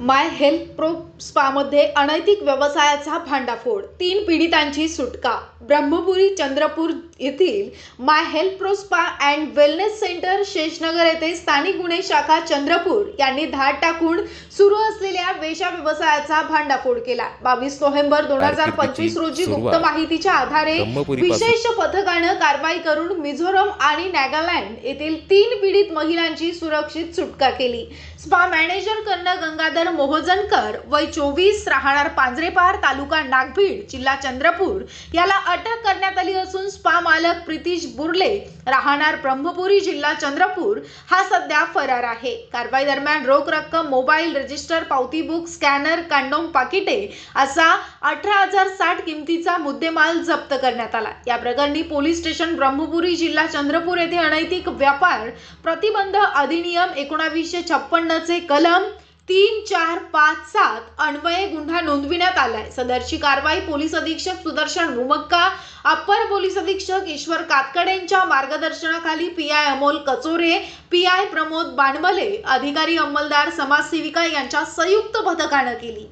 माय health pro स्पामध्ये अनैतिक व्यवसायाचा भांडाफोड. तीन पीडितांची सुटका. ब्रह्मपुरी चंद्रपूर येथील My Health Pro Spa and Wellness Centre Sheshnagar येथे स्थानिक गुन्हे शाखा चंद्रपूर यांनी धाड टाकून सुरू असलेल्या वेशा व्यवसायाचा भांडाफोड केला. बावीस नोव्हेंबर दोन हजार पंचवीस रोजी गुप्त माहितीच्या आधारे विशेष पथकानं कारवाई करून मिझोरम आणि नागालँड येथील तीन पीडित महिलांची सुरक्षित सुटका केली. स्पा मॅनेजर कर्ण गंगाधर मोहजनकर वय चोवीस राहणार पांजरेपार तालुका नागभीड जिल्हा चंद्रपूर. याला अटक करण्यात आली असून स्पा मालक प्रितीश बुर्ले राहणार ब्रह्मपुरी जिल्हा चंद्रपूर. हा सध्या फरार आहे. कारवाई दरम्यान रोख रक्कम मोबाईल रजिस्टर पावती बुक स्कॅनर कांडोम पाकिटे असा अठरा हजार साठ किमतीचा मुद्देमाल जप्त करण्यात आला. या प्रकरणी पोलीस स्टेशन ब्रह्मपुरी जिल्हा चंद्रपूर येथे अनैतिक व्यापार प्रतिबंध अधिनियम एकोणावीसशे छप्पन्नचे कलम तीन चार पाच सात अन्वये गुन्हा नोंदविण्यात आलाय. सदरची कारवाई पोलीस अधीक्षक सुदर्शन मुमक्का अप्पर पोलीस अधीक्षक ईश्वर कातकडे यांच्या मार्गदर्शनाखाली P I Amol Kachore P I Pramod Banbale अधिकारी अंमलदार समाजसेविका यांच्या संयुक्त पथकानं केली.